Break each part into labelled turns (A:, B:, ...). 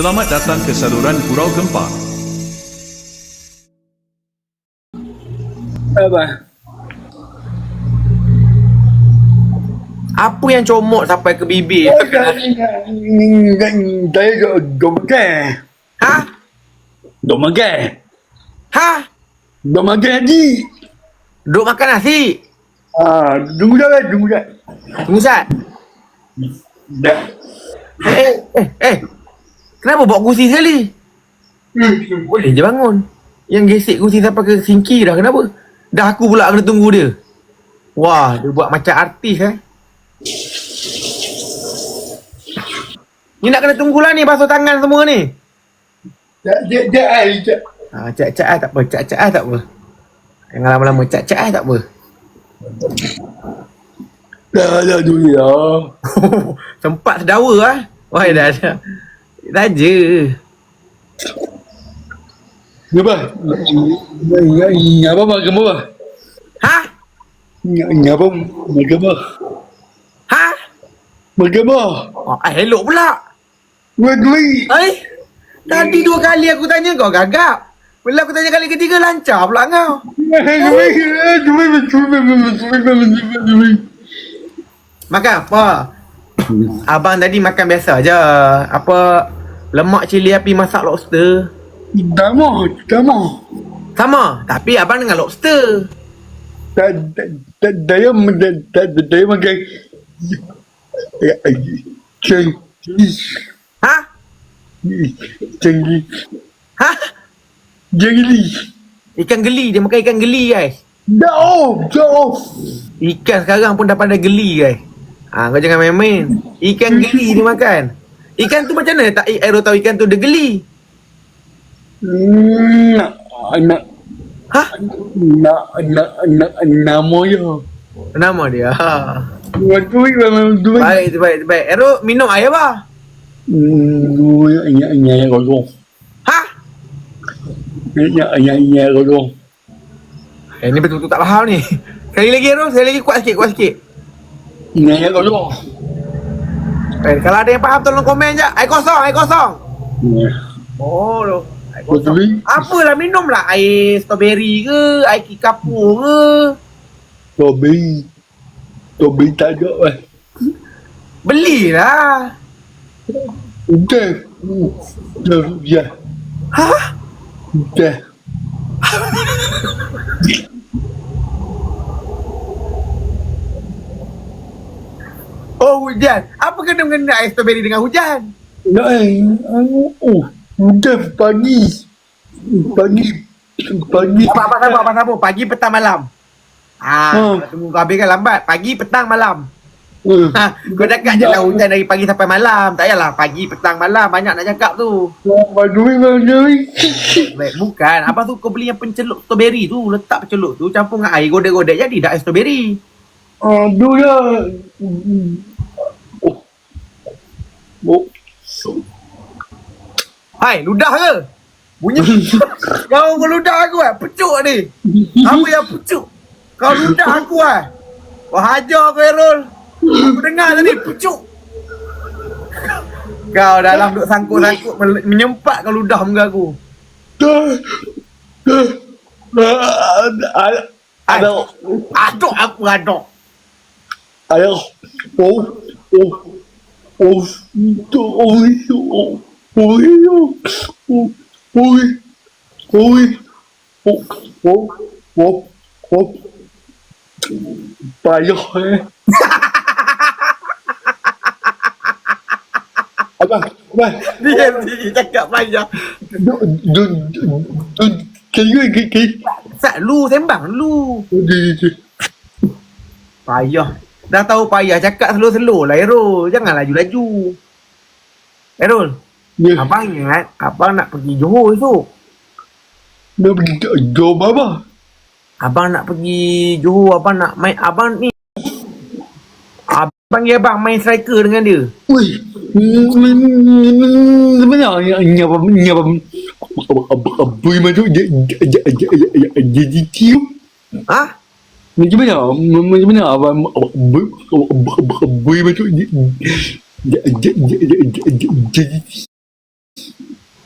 A: Selamat datang ke saluran Gurau Gempa.
B: Apa?
C: Apa yang comot sampai ke bibir?
B: Oh, saya dok makan.
C: Ha?
B: Dok makan.
C: Ha?
B: Makan ni.
C: Duk makan nasi?
B: Ah, tunggu dah, tunggu dah.
C: Tunggu Sat.
B: Dah.
C: Eh, eh, eh. Kenapa bawa kursi sekali? Boleh je bangun. Yang gesek kursi sampai ke singki dah. Kenapa? Dah aku pula kena tunggu dia. Wah, dia buat macam artis eh. Ni nak kena tunggulah ni basuh tangan semua ni.
B: Dah, dah, dah, ai, dah.
C: Ha, cak-cak ah tak apa, cak-cak ah tak apa. Jangan lama-lama cak-cak ah tak apa.
B: Dah, dah, dulu dah.
C: Sempat sedawa ah. Wah, dah dah. Dah je.
B: Apa? Apa makan apa?
C: Ha?
B: Apa makan apa?
C: Ha?
B: Makan apa?
C: Oh, eh, elok pula.
B: Duit.
C: Eh? Tadi dua kali aku tanya kau gagap. Bila aku tanya kali ketiga lancar pula kau. Makan apa? Abang tadi makan biasa je. Apa lemak cili api masak lobster.
B: Dah mau.
C: Sama, tapi abang dengan lobster.
B: Dah, dah, dah, dah, dah, dah makan. Cengis,
C: Ha?
B: cengis,
C: Ha?
B: cengis.
C: Ikan geli, dia makan ikan geli guys.
B: Dah off, dah off.
C: Ikan sekarang pun dah pandai geli guys. Ha, kau jangan main-main. Ikan geli dia makan. Ikan tu macam mana tak Aero tahu ikan tu dia geli?
B: Nak, nak,
C: Ha?
B: nak, nak, nak, nama dia.
C: Nama dia. Ha.
B: Buat duit, duit.
C: Baik, baik, baik. Aero minum air apa?
B: Duit, ingat, ingat, kosong.
C: Ha?
B: Ingat, ingat, ingat, kosong.
C: Eh, ni betul-betul tak faham ni. Sekali lagi Aero, sekali lagi kuat sikit, kuat sikit.
B: Ingat, ingat, kosong.
C: Eh, kalau ada yang faham tolong komen je. Air kosong, air kosong.
B: Ingat.
C: Oh, loh. Air kosong. Apalah minumlah air strawberry ke, air kikapur ke.
B: Tobi. Tobi tak ada eh.
C: Belilah.
B: Udah. Dah, ya.
C: Ha?
B: Udah.
C: Oh, hujan. Apa kena mengena air strawberry dengan hujan?
B: Nak eh. Oh. Udah pagi. Pagi. Pagi.
C: Apa, apa, apa, apa, apa. Pagi, petang, malam. Ah,
B: Hmm.
C: tunggu kau habiskan lambat. Pagi, petang, malam.
B: Eh.
C: Ha, kau cakap je lah hujan dari pagi sampai malam. Tak payahlah pagi, petang, malam. Banyak nak cakap tu. Baik, bukan. Abang tu kau beli yang pencelup strawberry tu. Letak pencelup tu. Campur dengan air. Godek-godek. Jadi dah air strawberry.
B: Aduh ya. Oh. Oh.
C: Hai, ludah ke? Bunyi. kau kau ludah aku eh. Pucuk ni. Apa yang pucuk? Kau ludah aku eh. Kau hajar aku Errol. Aku dengar tadi pucuk. Kau dalam duk sangkut-sangkut menyempat kau ludah muka aku.
B: Oi, oi, oi, oi,
C: oi, oi, oi,
B: Bà giỏi Bà, bà นี่เอ็มดีจะกลับมาอีกแล้
C: ว Đừng, đừng,
B: đừng Cái, cái, cái, cái แสะ
C: ลู่เส้
B: น
C: บังลู่
B: Đừng, đừng, đừng ไ
C: ปย่อ Dah tahu payah cakap slow-slow lah Errol. Jangan laju-laju. Errol,
B: Ya,
C: abang ingat abang nak pergi Johor esok.
B: nak pergi ke jom apa?
C: Abang nak pergi Johor, abang nak main abang ni. Abang ya abang main striker dengan dia.
B: Wih, sebenarnya ini apa ini apa apa macam jadi cium.
C: Ha?
B: Macam mana? Macam mana apa apa macam jadi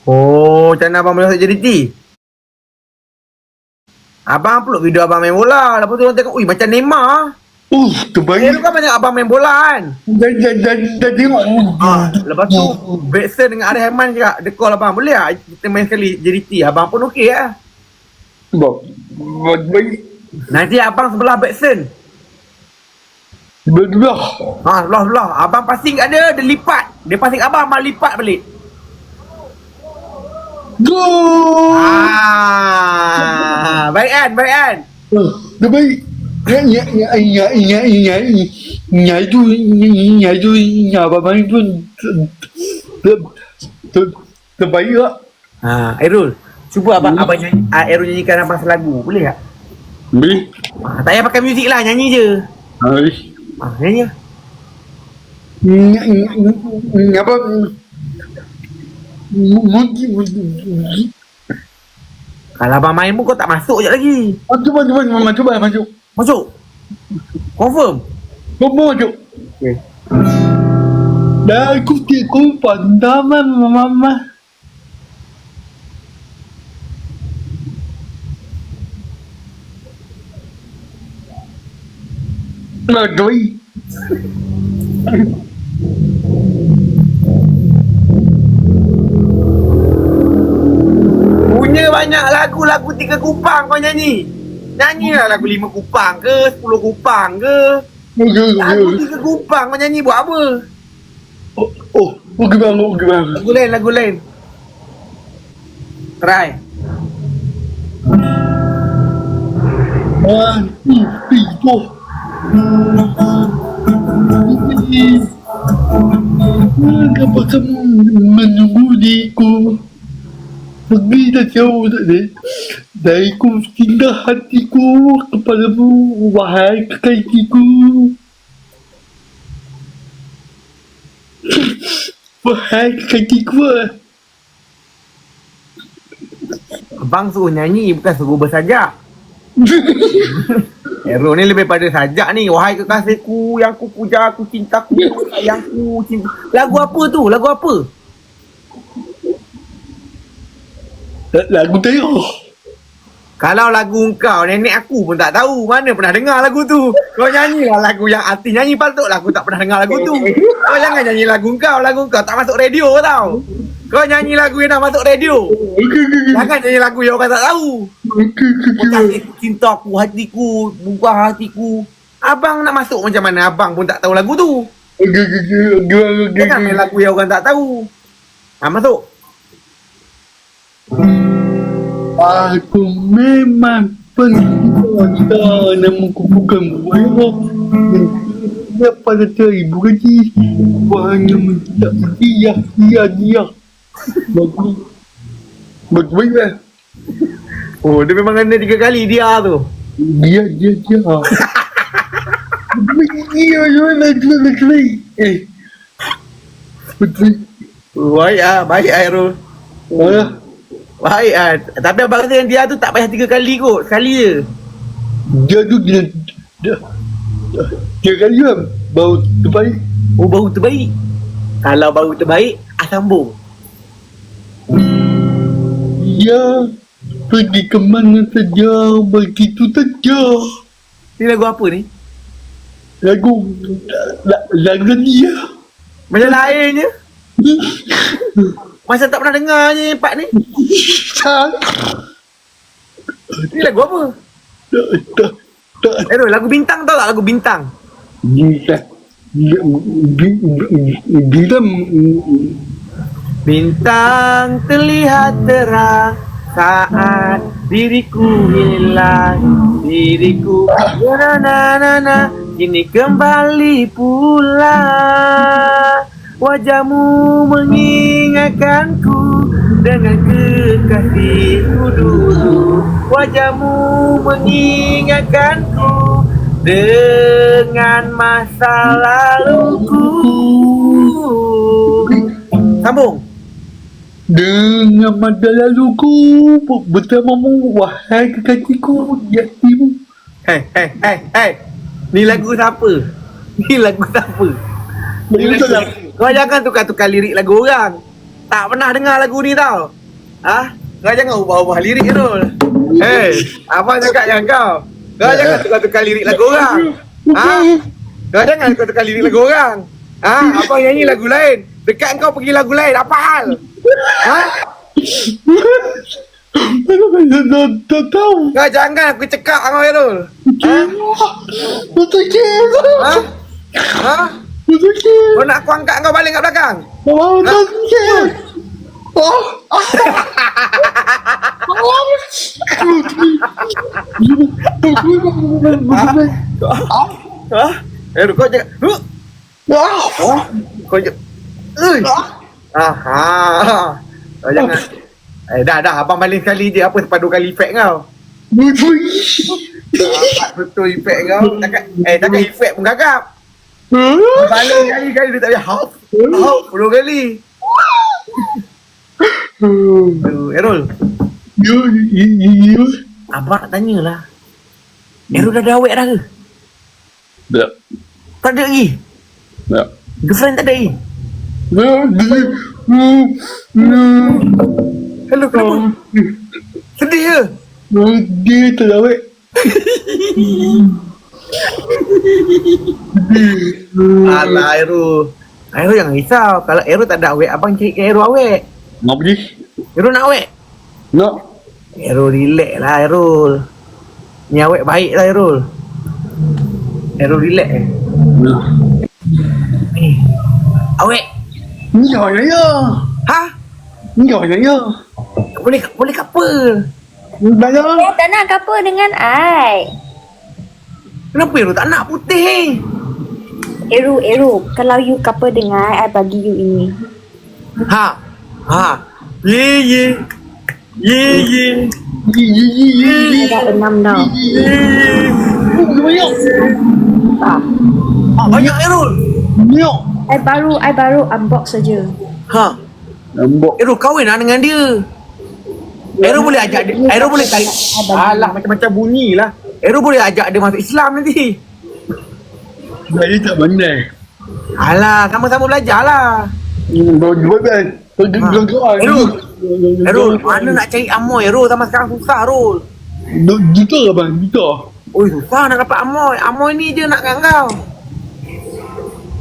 C: Oh, macam mana abang boleh masuk JDT? Abang upload video abang main bola. Lepas tu orang tengok, ui macam Neymar.
B: Uh,
C: Eh,
B: terbaik.
C: tu kan banyak abang main bola kan?
B: Dah, dah, dah, dah tengok.
C: Ha, lepas tu, Betson dengan Arif Aiman cakap, dia call abang, boleh tak kita main sekali JDT? Abang pun okey lah.
B: Sebab, sebab terbaik.
C: Nanti abang sebelah Betson.
B: Betul.
C: Ha, sebelah-sebelah. Abang passing kat dia, dia lipat. Dia passing abang, abang lipat balik.
B: Go!
C: Ah, baik kan, baik kan?
B: Uh, terbaik. Ya, ya, ya, ya, ya, ya, ya, ya, itu, ya, itu, ya, apa main tu, ter, ter, terbaik lah.
C: Ha, Airul. Cuba abang, abang nyanyi, ah, Airul nyanyikan abang selagu. Boleh tak?
B: Boleh?
C: Ha, tak payah pakai muzik lah, nyanyi je.
B: Boleh.
C: Ha, nyanyi lah.
B: Ya, ya, ya, apa, mungkin, mungkin,
C: Kalau abang main pun kau tak masuk je lagi.
B: Masuk, masuk, masuk, masuk, masuk.
C: Masuk. Confirm.
B: Bobo masuk.
C: Okay.
B: Dah aku tiku pandaman mama. Doi.
C: Punya banyak lagu-lagu tiga kupang kau nyanyi. Nyanyi lah lagu lima kupang ke, sepuluh kupang ke. Lagu tiga kupang kau nyanyi buat apa?
B: Oh, oh, oh gimana, oh gimana?
C: Lagu lain, lagu lain. Try.
B: One, two, three, four. Kenapa kamu menunggu diriku? Pergi dah jauh tak ni? Dariku singgah hatiku kepadamu, wahai kekasihku. Wahai kekasihku.
C: Abang suruh nyanyi bukan suruh bersajak. Hero ni lebih pada sajak ni. Wahai kekasihku yang ku puja, aku cintaku, sayangku, cinta. Lagu apa tu? Lagu apa?
B: Lagu tengok.
C: Kalau lagu kau, nenek aku pun tak tahu. Mana pernah dengar lagu tu. Kau nyanyilah lagu yang artis nyanyi patutlah aku tak pernah dengar lagu tu. Kau jangan nyanyi lagu kau. Lagu kau tak masuk radio tau. Kau nyanyi lagu yang dah masuk radio. Jangan nyanyi lagu yang orang tak tahu. Kekasihku, cintaku, hatiku, buah hatiku. Abang nak masuk macam mana abang pun tak tahu lagu tu. Jangan main
B: okey.
C: lagu yang orang tak tahu. Ha, masuk.
B: Aku memang pencinta Namun ku bukan buaya Dia pada seribu gaji Ku hanya mencinta dia Dia, dia Bagus baik lah
C: Oh, dia memang kena tiga kali dia tu.
B: Dia, dia, dia Dia, dia, lagi, lagi, lagi Eh Betul
C: Baik ah, baik ah Airul.
B: Ah,
C: Baik ah. Tapi abang kata yang dia tu tak payah tiga kali kot. Sekali je.
B: Dia tu dia Dia Dia kali lah Baru terbaik
C: Oh, baru terbaik. Kalau baru terbaik, ah sambung.
B: Ya, pergi ke mana saja, begitu saja.
C: Ni lagu apa ni?
B: Lagu, la- lagu dia.
C: Macam lain je. Masa tak pernah dengar je part ni.
B: Tak,
C: Ni lagu apa?
B: tak, tak, tak.
C: Airul, lagu bintang tau tak lagu bintang?
B: Bisa. Bila,
C: Bintang terlihat terang saat diriku hilang diriku na na na na kini kembali pula. Wajahmu mengingatkanku dengan kekasihku dulu. Wajahmu mengingatkanku dengan masa laluku. Sambung
B: dengan masa laluku bersamamu, wahai kekasihku, yatim.
C: Hei, hei, hei, hei. Ni lagu siapa? Ni lagu siapa? Ni
B: Lagu tak
C: Kau jangan tukar-tukar lirik lagu orang. tak pernah dengar lagu ni tau. Ah, kau jangan ubah-ubah lirik Errol. Hey, abang cakap yang kau. Kau jangan tukar-tukar lirik lagu orang. Ha? Kau jangan tukar-tukar lirik lagu orang. Ha? Abang nyanyi lagu lain. Dekat kau pergi lagu lain. Apa hal?
B: Tahu.
C: Kau jangan aku cekak kau. Ha?
B: Betul ke?
C: Ha? Ha?
B: Betul ke?
C: Kau nak aku angkat kau balik kat belakang?
B: Oh, betul ke? Oh.
C: Errol kau jangan.
B: Oh.
C: Kau jangan. Ui. Aha. Kau jangan. Eh dah dah abang balik sekali je apa sebab dua kali efek kau.
B: Betul.
C: Betul efek kau. Takkan eh takkan efek pun gagap. Balik kali kali dia tak boleh hop. Hop dua kali. Aduh, Errol,
B: You, you, you, you.
C: abang nak tanyalah. Errol dah ada awet dah ke?
B: Tak.
C: Tak ada lagi.
B: Tak.
C: Girlfriend tak ada lagi. Hello, kenapa? Sedih ke?
B: Dia terawet.
C: Alah, Errol. Errol jangan risau. Kalau Errol tak ada awet, abang carikan Errol awet.
B: Nak pergi?
C: Errol nak awet?
B: Nak.
C: Errol relax lah Errol Ni awet baik lah Errol Errol relax eh Ni Awet
B: Ni jangan ya.
C: Ha?
B: Ni jangan ya.
C: Boleh boleh couple
B: Banyak.
D: Eh, tak nak couple dengan I.
C: Kenapa Errol tak nak putih?
D: Eru, Eru, kalau you couple dengan I, I bagi you ini.
C: Ha? Ha? Ye ye Ye ye
B: Yi, yi, yi, yi, yi.
D: I dah enam dah.
C: Ye ye
B: Banyak.
D: Ah.
C: Ah, banyak Errol
B: Banyak.
D: I baru, I baru unbox saja.
C: Ha?
B: Nampak.
C: Errol kahwin lah dengan dia Errol boleh ajak dia Errol boleh tarik Alah macam-macam bunyi lah Errol boleh ajak dia masuk Islam nanti
B: Saya tak pandai.
C: Alah, sama-sama belajar lah.
B: Kan.
C: Ha.
B: gelak-gelak.
C: Errol. Errol, mana nak cari amoy Errol sama sekarang susah Errol.
B: Juta ke bang? Juta.
C: Oi, susah nak dapat amoy. Amoy ni je nak kau.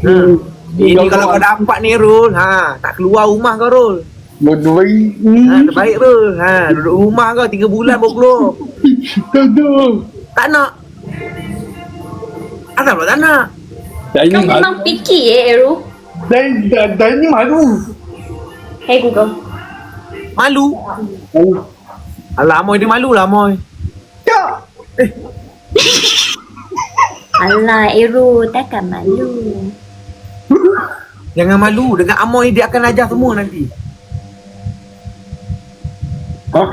B: Hmm.
C: Ini kalau kau dapat ni Errol, ha, tak keluar rumah kau Errol.
B: Bodoh baik.
C: Ha, terbaik Errol. Ha, duduk rumah kau 3 bulan baru keluar.
B: Tak ada.
C: Tak nak. Asal pula tak nak?
D: Kau memang
B: malu.
D: picky eh, Eru.
B: Dan dan dan ini malu.
D: Hey Google.
C: Malu.
B: Oh.
C: Alah, amoy dia malu lah amoy.
B: Tak.
D: Alah, Eru, takkan malu.
C: Jangan malu. Dengan amoy dia akan ajar semua nanti.
B: Ha?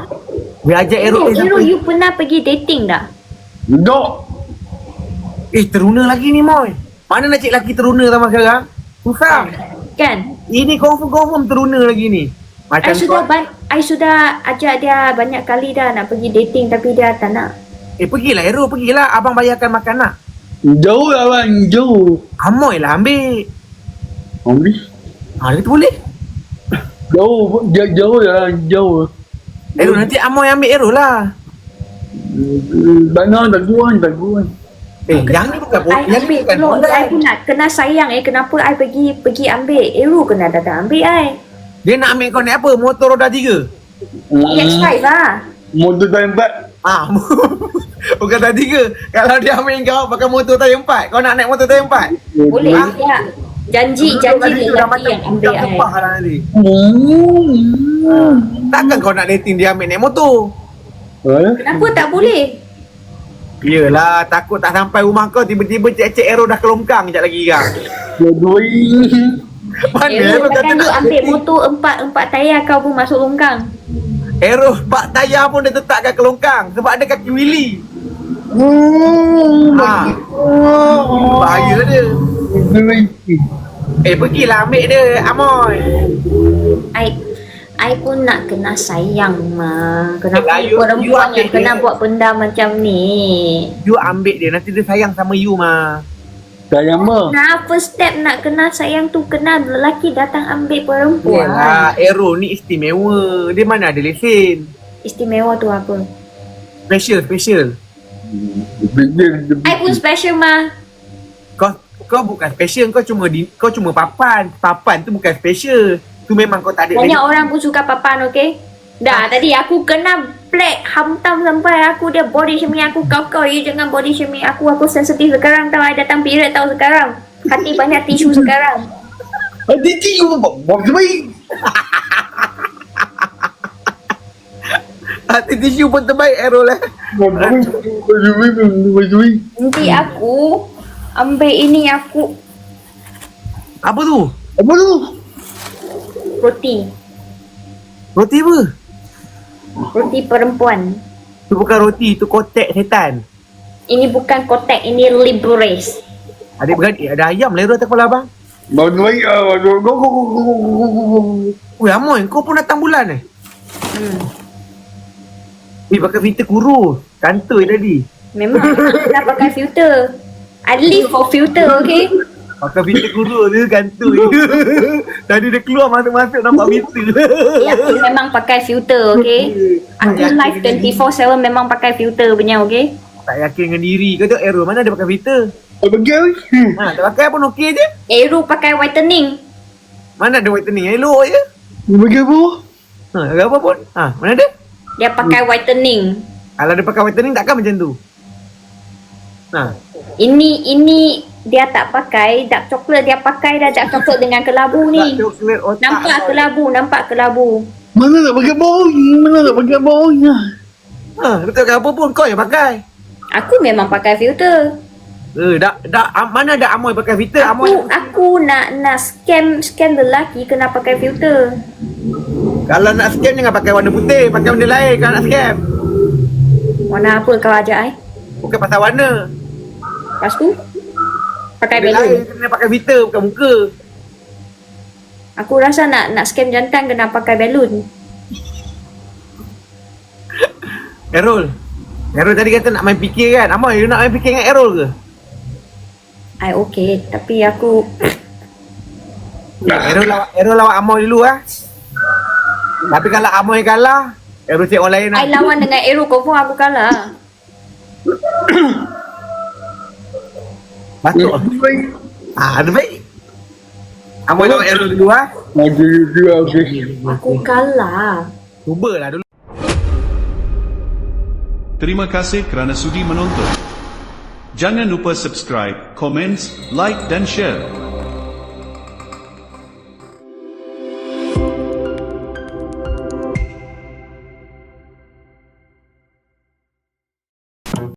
C: Dia ajar
D: Eru.
C: Eh,
D: Eru, you pernah pergi dating dah?
B: Tak.
C: Eh, teruna lagi ni Moy. Mana nak cik lelaki teruna sama sekarang? Susah.
D: Kan?
C: Ini confirm-confirm teruna lagi ni. Macam
D: I sudah
C: kau,
D: ban- I sudah ajak dia banyak kali dah nak pergi dating tapi dia tak nak.
C: eh pergilah Hero, pergilah. Abang bayarkan makan nak.
B: Jauh lah bang. Jauh.
C: Amoy lah ambil.
B: Ambil.
C: Ha, dia tu boleh.
B: Jauh. Jauh, jauh lah. Jauh.
C: Hero, nanti Amoy ambil Hero lah.
B: Tak nak. Tak kuat. Tak kuat.
C: Eh, yang ni bukan
D: I
C: yang ni bukan.
D: I pun nak kena sayang eh. Kenapa I pergi pergi ambil? Eru kena datang ambil I.
C: Dia nak ambil kau naik apa? Motor roda tiga.
D: EX5 lah.
B: Motor dah empat.
C: Ah, bukan tayar tiga. Kalau dia ambil kau pakai motor tayar empat, kau nak naik motor tayar empat.
D: Boleh
C: Ah.
D: Janji, janji lelaki yang ambil
C: kepah lah nanti.
B: Hmm.
C: Takkan kau nak dating dia ambil naik motor?
B: Eh?
D: Kenapa tak boleh?
C: Yelah, takut tak sampai rumah kau tiba-tiba cek-cek Aero dah kelongkang sekejap lagi kan.
B: Jodoh
C: Mana
D: Eru
C: Aero kata
D: takkan
C: nak
D: ambil motor empat empat tayar kau pun masuk longkang.
C: Aero bak tayar pun dia tetapkan kelongkang sebab ada kaki Willy.
B: Hmm.
C: Ha. Bahaya dia. Eh pergilah ambil dia Amoy.
D: I I pun nak kena sayang mah. Kenapa
C: Eh, you-
D: perempuan yang kena
C: dia.
D: buat benda macam ni?
C: You ambil dia nanti dia sayang sama you mah.
B: Sayang mah.
D: Nah, first step nak kena sayang tu kena lelaki datang ambil perempuan.
C: Yalah, Aero ni istimewa. Dia mana ada lesen.
D: Istimewa tu apa?
C: Special, special.
D: I pun special mah.
C: Kau kau bukan special, kau cuma di, kau cuma papan. Papan tu bukan special. Tu memang kau tak ada.
D: Banyak orang pun suka papan, okey? Dah, tadi aku kena black hantam sampai aku dia body shaming aku kau-kau you jangan body shaming aku aku sensitif sekarang tau I datang period tau sekarang hati banyak tisu sekarang
B: Hati tiu Buat terbaik
C: Hati tisu pun terbaik lah.
B: Buat terbaik
D: nanti aku ambil ini aku
C: Apa tu?
B: Apa tu?
D: roti
C: Roti apa?
D: roti perempuan
C: Tu bukan roti, tu kotek setan.
D: ini bukan kotak ini libres
C: Ada beradik, ada ayam lera atas kepala abang.
B: Ah, Buat terbaik Go go go go go go go go
C: Ui, Amoy, kau pun datang bulan eh?
D: hmm.
C: Eh, pakai filter kurus. Kantoi tadi.
D: memang nak pakai filter I live for filter okay
C: Pakai filter kurus dia kantoi. tadi dia keluar masuk-masuk nampak filter.
D: Ya, aku memang pakai filter, okay? Aku live 24-7 memang pakai filter punya, okay?
C: tak yakin dengan diri. Kau tengok Aero, mana ada pakai filter?
B: Apa kau?
C: Ha, tak pakai pun okey je.
D: Aero pakai whitening.
C: Mana ada whitening elok je.
B: Apa kau?
C: Ha, tak apa pun. Ha, mana ada?
D: Dia pakai whitening.
C: Kalau dia pakai whitening takkan macam tu. Ha,
D: Ini ini dia tak pakai dark coklat dia pakai dah dark coklat dengan kelabu ni.
C: otak.
D: Nampak kelabu, nampak kelabu.
B: Mana nak pakai boy? Mana nak pakai boy?
C: Ha, dia tak pakai apa pun kau yang pakai.
D: Aku memang pakai filter.
C: Eh, dak dak am, mana ada Amoy pakai filter? Amoy
D: Aku aku nak nak scam scam lelaki kena pakai filter.
C: kalau nak scam jangan pakai warna putih, pakai benda lain kalau nak scam.
D: Warna apa kau ajak ai?
C: Bukan pasal warna.
D: Lepas tu pakai
C: Benda lain kena pakai filter bukan muka.
D: Aku rasa nak nak scam jantan kena pakai belon.
C: Errol. Errol tadi kata nak main fikir kan? Amoy, you nak main fikir dengan Errol ke?
D: I okay, tapi aku
C: Errol lawak, Errol lawak Amoy dulu ah. Tapi kalau Amoy kalah, Errol cek orang lain lah.
D: I lawan dengan Aero confirm aku kalah.
C: Patut.
B: Terbaik.
C: Ah, ada baik. Amoy lawan Errol dulu ah.
B: Ada okey.
D: Aku kalah.
C: Cubalah dulu.
A: Terima kasih kerana sudi menonton. Jangan lupa subscribe, komen, like dan share.